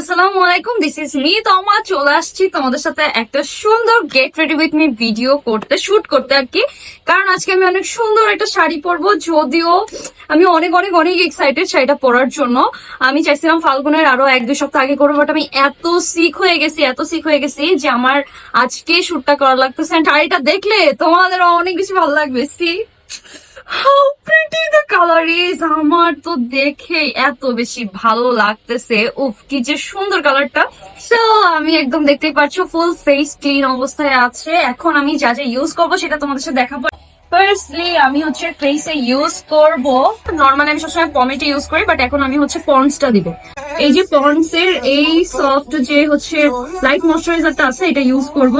আসসালামু আলাইকুম this is me তমা চলে আসছি তোমাদের সাথে একটা সুন্দর get ready with me video করতে শুট করতে আর কি। কারণ আজকে আমি অনেক সুন্দর একটা শাড়ি পরবো, যদিও আমি অনেক অনেক অনেক এক্সাইটেড শাড়িটা পরার জন্য। আমি চাইছিলাম ফাল্গুনের আরও এক, দুই সপ্তাহ আগে করব বাট আমি এত সিক হয়ে গেছি, এত সিক হয়ে গেছি যে আমার আজকে শুটটা করা লাগতেছে। শাড়িটা দেখলে তোমাদের অনেক বেশি ভালো লাগবে see how pretty the colour is আমার তো দেখে এত বেশি ভালো লাগতেছে। উফ, কি যে সুন্দর কালারটা সো আমি একদম দেখতেই পাচ্ছ ফুল ফেস ক্লিন অবস্থায় আছে। এখন আমি যা যা ইউজ করব সেটা তোমাদের সাথে দেখাবো। ফার্স্টলি আমি হচ্ছে ফেসে ইউজ করব। নর্মালি আমি সবসময় পমেটে ইউজ করি বাট এখন আমি হচ্ছে পন্ডসটা দিব। এই যে পন্ডস এর এই সফট যে হচ্ছে লাইট ময়শ্চারাইজারটা আছে, এটা ইউজ করব।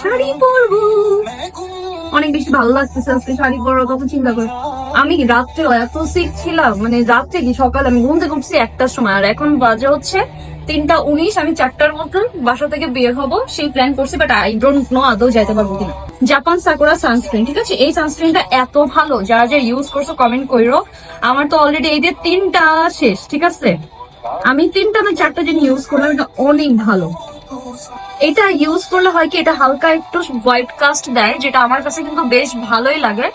শাড়ি পরবো। অনেক বেশি ভালো লাগতেছে আজকে শাড়ি পরার কথা চিন্তা করে। আমি রাত্রে এত সিক ছিলাম? মানে রাত্রে কি সকাল আমি ঘুম থেকে উঠছি একটার সময়। আর এখন বাজে হচ্ছে তিনটা উনিশ, আমি চারটার মতন বাসা থেকে বের হব। সেই প্ল্যান করছি বাট আই ডোন্ট নো আদৌ যাইতে পারব কিনা। জাপান সাকুরা সানস্ক্রিন ঠিক আছে? এই সানস্ক্রিনটা এত ভালো। যারা যারা ইউজ করছ কমেন্ট করো আমার তো অলরেডি এই যে তিনটা শেষ, ঠিক আছে? আমি তিনটা না চারটা জিনিস ইউজ করলাম, এটা অনেক ভালো। এটা ইউজ করলে হয় কি, এটা হালকা একটু হোয়াইট কাস্ট দেয়, যেটা আমার কাছে কিন্তু বেশ ভালোই লাগে।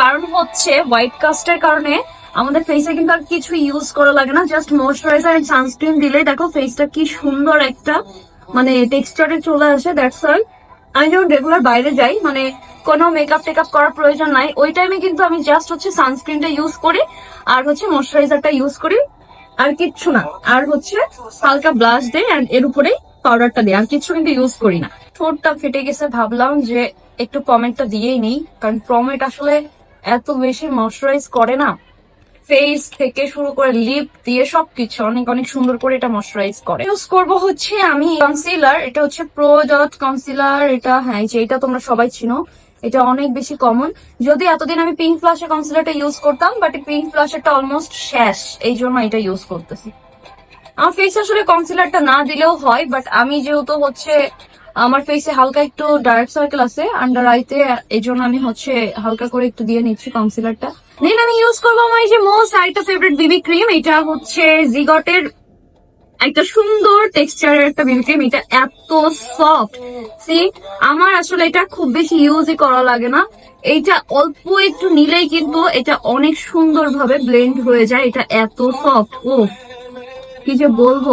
কারণ হচ্ছে হোয়াইট কাস্টের কারণে আমাদের ফেসে কিন্তু আর কিছু ইউজ করা লাগে না জাস্ট ময়শ্চারাইজার এন্ড সানস্ক্রিন দিলে দেখো ফেসটা কি সুন্দর একটা মানে টেক্সচারে চলে আসে দ্যাটস ওয়াই আমি যখন রেগুলার বাইরে যাই মানে কোনো মেকআপ টেকআপ করার প্রয়োজন নাই, ওই টাইমে কিন্তু আমি জাস্ট হচ্ছে সানস্ক্রিনটা ইউজ করি, আর হচ্ছে ময়শ্চারাইজারটা ইউজ করি, আর কিচ্ছু না। আর হচ্ছে হালকা ব্লাশ দেয় অ্যান্ড এর উপরে পাউডারটা দিই। আর কিছু কিন্তু ইউজ করি না। ঠোঁটটা ফেটে গেছে, ভাবলাম যে একটু পমেন্টটা দিয়েই নেই, কারণ প্রমেট আসলে এত বেশি ময়শ্চারাইজ করে না। ফেস থেকে শুরু করে লিপ দিয়ে সবকিছু অনেক অনেক সুন্দর করে এটা ময়শ্চারাইজ করে। ইউজ করব হচ্ছে আমি কনসিলার এটা হচ্ছে প্রো ডট কনসিলার এটা হ্যাঁ যে এটা তোমরা সবাই চিনো। এটা অনেক বেশি কমন যদি এতদিন আমি পিঙ্ক ফ্লাশের কনসিলারটা ইউজ করতাম বাট পিঙ্ক ফ্লাশেরটা অলমোস্ট শেষ, এই জন্য এটা ইউজ করতেছি। আমার ফেসে আসলে কনসিলারটা না দিলেও হয় বাট আমি যেহেতু হচ্ছে, আমার ফেসে হালকা একটু ডার্ক সার্কেল আছে আন্ডার আইতে এই জন্য আমি হচ্ছে হালকা করে একটু দিয়ে নিচ্ছি কনসিলারটা দেন আমি ইউজ করব আমার এই যে মোস্ট আরেকটা ফেভারিট বিবি ক্রিম এটা হচ্ছে জিগটের একটা সুন্দর টেক্সচারের একটা বিবি ক্রিম এটা এত সফট সি আমার আসলে এটা খুব বেশি ইউজই করা লাগে না। এইটা অল্প একটু নিলেই কিন্তু এটা অনেক সুন্দর ভাবে ব্লেন্ড হয়ে যায়, এটা এত সফট ও কি যে বলব?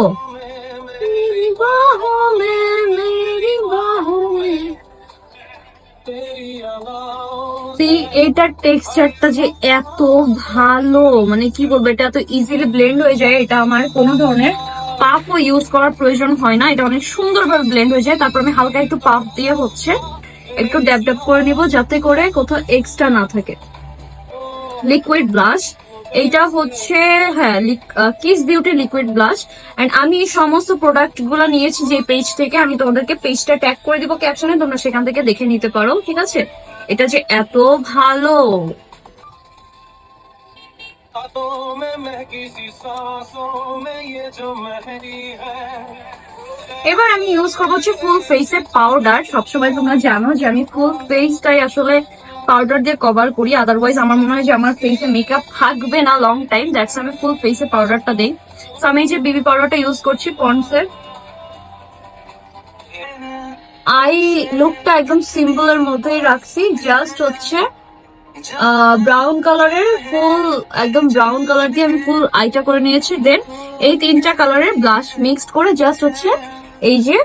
এটার টেক্সচারটা যে এত ভালো মানে কি বলব এটা এত ইজিলি ব্লেন্ড হয়ে যায় এটা আমার কোনো ধরনের পাফও ইউজ করার প্রয়োজন হয় না। এটা অনেক সুন্দরভাবে ব্লেন্ড হয়ে যায়। তারপর আমি হালকা একটু পাফ দিয়ে হচ্ছে একটু ড্যাপ ড্যাপ করে নিব যাতে করে কোথাও এক্সট্রা না থাকে। লিকুইড ব্লাশ এইটা হচ্ছে হ্যাঁ kiss beauty liquid blush and আমি এই সমস্ত প্রোডাক্টগুলো নিয়েছি যে পেজ থেকে, আমি তোমাদেরকে পেজটা ট্যাগ করে দিব ক্যাপশনে তোমরা সেখান থেকে দেখে নিতে পারো, ঠিক আছে? এটা যে এত ভালো! এবার আমি ইউজ করব হচ্ছে ফুল ফেসের পাউডার সবসময় তোমরা জানো যে আমি ফুল ফেসটাই আসলে পাউডার দিয়ে কভার করি আদারওয়াইজ আমার মনে হয় যে আমার ফেসে মেকআপ থাকবে না লং টাইম দ্যাটস আমি ফুল ফেসে পাউডারটা দিই। So, আমি এই যে বিবি পাউডারটা ইউজ করছি পন্ডসের আই লুকটা একদম সিম্পল এর মধ্যেই রাখছি জাস্ট হচ্ছে ব্রাউন কালারের ফুল একদম ব্রাউন কালার দিয়ে আমি ফুল আইটা করে নিয়েছি। দেন এই তিনটা কালারের ব্লাশ মিক্সড করে জাস্ট হচ্ছে এই যে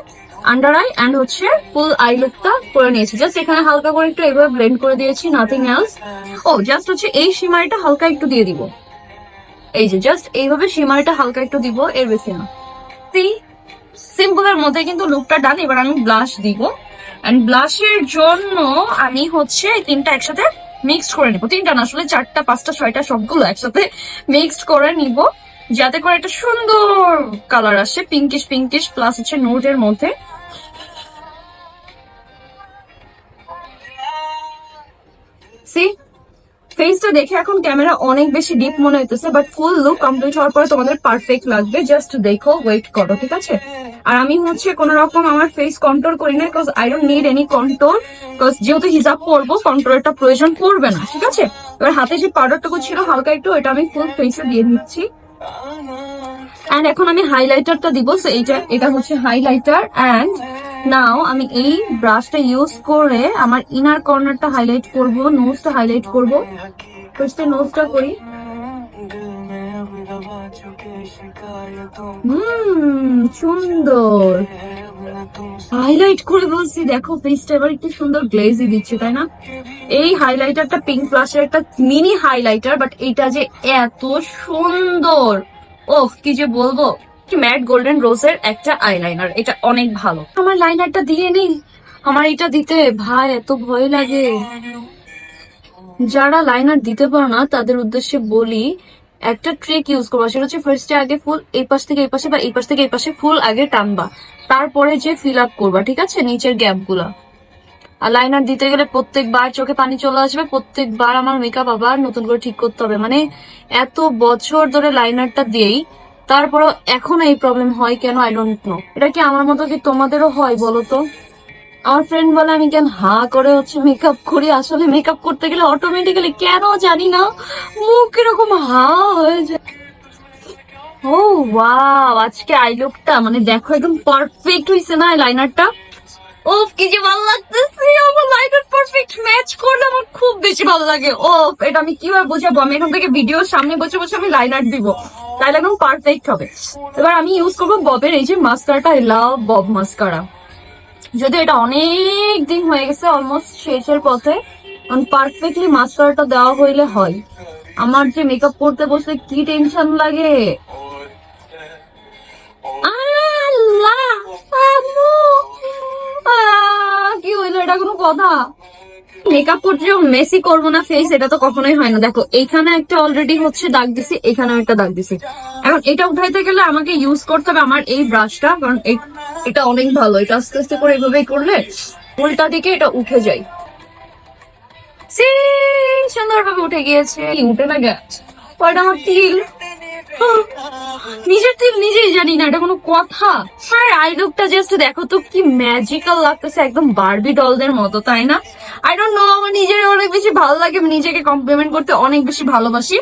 আন্ডার আই অ্যান্ড হচ্ছে ফুল আই লুকটা করে নিয়েছি। জাস্ট এখানে হালকা করে একটু এভাবে ব্লেন্ড করে দিয়েছি নাথিং এলস ও জাস্ট হচ্ছে এই সীমারিটা হালকা একটু দিয়ে দিব। এই যে জাস্ট এইভাবে সীমারিটা হালকা একটু দিব, এর বেশি না। সি সিম্পলের মধ্যে কিন্তু লুকটা ডান এবার আমি ব্লাশ দিব। অ্যান্ড ব্লাশের জন্য আমি হচ্ছে এই তিনটা একসাথে মিক্সড করে নিব। তিনটা না, আসলে চারটা, পাঁচটা, ছয়টা সবগুলো একসাথে মিক্সড করে নিব। যাতে করে একটা সুন্দর কালার আসে পিঙ্কিশ পিঙ্কিশ প্লাস হচ্ছে নোটের মধ্যে। সি ফেসটা দেখে এখন ক্যামেরা অনেক বেশি ডিপ মনে হইতেছে বাট ফুল লুক কমপ্লিট হওয়ার পরে তোমাদের পারফেক্ট লাগবে। জাস্ট দেখো ওয়েট করো, ঠিক আছে? আর আমি হচ্ছে কোন রকম আমার ফেস কন্ট্রোল করি না because I don't need any control because যেহেতু হিসাব করব কন্ট্রোলটা প্রয়োজন পড়বে না, ঠিক আছে? এবার হাতে যে পাউডারটুকু ছিল হালকা একটু এটা আমি ফুল ফেসে দিয়ে দিচ্ছি। आना এন্ড এখন আমি হাইলাইটারটা দিব সো এটা হচ্ছে হাইলাইটার এন্ড নাও আমি এই ব্রাশটা ইউজ করে আমার ইনার কর্নারটা হাইলাইট করব নোজটা হাইলাইট করব। ফার্স্টে নোজটা করি। হুম, সুন্দর। হাইলাইট করে বলছি, দেখো ফেসটা এবার একটু সুন্দর গ্লেজি দিচ্ছে, তাই না? এই হাইলাইটারটা পিঙ্ক ফ্লাশের একটা মিনি হাইলাইটার বাট এটা যে এত সুন্দর! ওহ, কি যে বলব? ম্যাট গোল্ডেন রোজের একটা আইলাইনার, এটা অনেক ভালো। আমার লাইনারটা দিয়ে নেই। আমার এটা দিতে ভাই, এত ভয় লাগে। যারা লাইনার দিতে পারো না, তাদের উদ্দেশ্যে বলি, একটা ট্রিক ইউজ করবা, সেটা হচ্ছে ফার্স্টে আগে ফুল এই পাশ থেকে এই পাশে বা এই পাশ থেকে এই পাশে ফুল আগে টানবা। তারপরে যে ফিল আপ করবা, ঠিক আছে? নিচের গ্যাপগুলা। আর লাইনার দিতে গেলে প্রত্যেকবার চোখে পানি চলে আসবে, প্রত্যেকবার আমার মেকআপ আবার নতুন করে ঠিক করতে হবে। মানে এত বছর ধরে লাইনারটা দিয়েই তারপরও এখনও এই প্রবলেম হয় কেন? আই ডোন্ট নো এটা কি আমার মতো কি তোমাদেরও হয় বলো তো? আমার ফ্রেন্ড বলে আমি কেন হা করে হচ্ছে মেকআপ করি? আসলে মেকআপ করতে গেলে অটোমেটিক্যালি কেন জানি না? মুখ এরকম হা হয়ে যায়। ও ওয়াও আজকে আই লুকটা মানে দেখো একদম পারফেক্ট হইছে না লাইনারটা ও কি যে ভালো লাগতেছে! আমার লাইনার পারফেক্ট ম্যাচ করলে আমার খুব বেশি ভালো লাগে। ও এটা আমি কীভাবে বোঝাবো? আমি এখান থেকে ভিডিও সামনে বসে বসে আমি লাইনার দিব। তাহলে একদম পারফেক্ট হবে। এবার আমি ইউজ করব ববের এই যে মাস্কারাটা আই লাভ বব মাস্কারা যদি এটা অনেক দিন হয়ে গেছে অলমোস্ট শেষের পথে পারফেক্টলি মাস্কারাটা দেওয়া হইলে হয়। আমার যে মেকআপ করতে বসলে কি টেনশন লাগে? কি হইল? এটা কোনো কথা? মেকআপ করতে যখন মেসি করব না ফেস এটা তো কখনোই হয় না। দেখো এখানে একটা অলরেডি হচ্ছে দাগ দিছি এখানে একটা দাগ দিছি। এখন এটা উঠাইতে গেলে আমাকে ইউজ করতে হবে আমার এই ব্রাশটা কারণ এটা অনেক ভালো। এটা আস্তে আস্তে করে এইভাবেই করলে উল্টা দিকে এটা উঠে যায়। সে সুন্দরভাবে উঠে গিয়েছে। উঠে না গেছে? ওটা আমার তিল নিজের তিল নিজেই জানি না, এটা কোনো কথা। আর আই লুকটা জাস্ট দেখো তো কি ম্যাজিক্যাল লাগতেছে, একদম বারবি ডলদের মতো, তাই না? আই ডোন্ট নো আমার নিজের অনেক বেশি ভালো লাগে নিজেকে কমপ্লিমেন্ট করতে অনেক বেশি ভালোবাসি।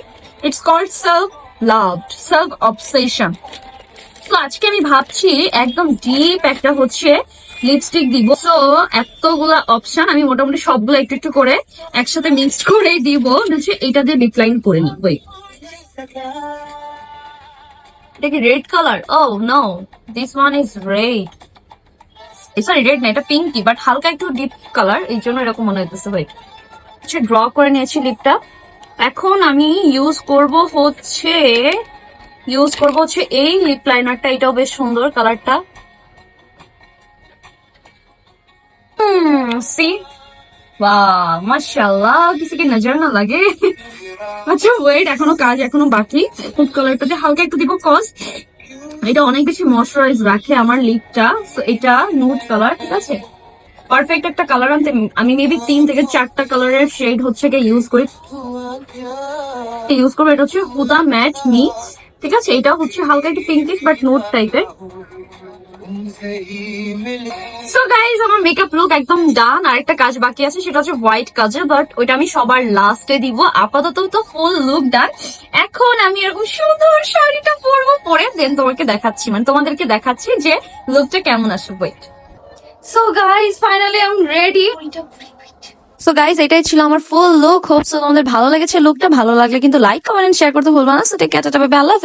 It's called self love self obsession তো আজকে আমি ভাবছি, একদম ডিপ একটা হচ্ছে লিপস্টিক দিব। সো এতগুলা অপশন আমি মোটামুটি সবগুলো একটু একটু করে একসাথে মিক্সড করে দিব। এটা দিয়ে লিপ লাইন করে নিব ওই এটা red colour oh no this one is red sorry red না, এটা পিঙ্কি বাট হালকা একটু ডিপ কালার এই জন্য এরকম মনে হইতেছে ভাই হচ্ছে ড্র করে নিয়েছি লিপটা এখন আমি ইউজ করব হচ্ছে ইউজ করব হচ্ছে এই লিপ লাইনারটা এটাও বেশ সুন্দর কালারটা সি বাহ মাশাল্লাহ কিছু কি নজর না লাগে? আচ্ছা ওয়েট এখনও কাজ এখনও বাকি। ফুড দিয়ে হালকা একটু দিব কস এটা অনেক বেশি ময়শ্চারাইজ রাখে আমার লিপটা এটা নুড কালার ঠিক আছে? পারফেক্ট একটা কালার আনতে আমি মেবি তিন থেকে চারটা কালারের শেড হচ্ছে গিয়ে ইউজ করি। ইউজ করব? এটা হচ্ছে হুদা ম্যাট মি ঠিক আছে? এটা হচ্ছে হালকা একটু পিঙ্কিশ বাট নোট টাইপের সো গাইজ আমার মেকআপ লুক একদম ডান আর একটা কাজ বাকি আছে, সেটা হচ্ছে হোয়াইট কাজের বাট ওইটা আমি সবার লাস্টে দিব। আপাতত তো ফুল লুক ডান এখন আমি এরকম সুন্দর শাড়িটা পরবো, পরে দেন তোমাকে দেখাচ্ছি। মানে তোমাদেরকে দেখাচ্ছি যে লুকটা কেমন আসবে wait so guys finally I am ready so guys এটাই ছিল আমার ফুল লুক হোপ সো তোমাদের ভালো লেগেছে লুকটা ভালো লাগলে কিন্তু লাইক কমেন্ট শেয়ার করতে ভুলবা না। সো টেক কেয়ার টাটা আল্লাহ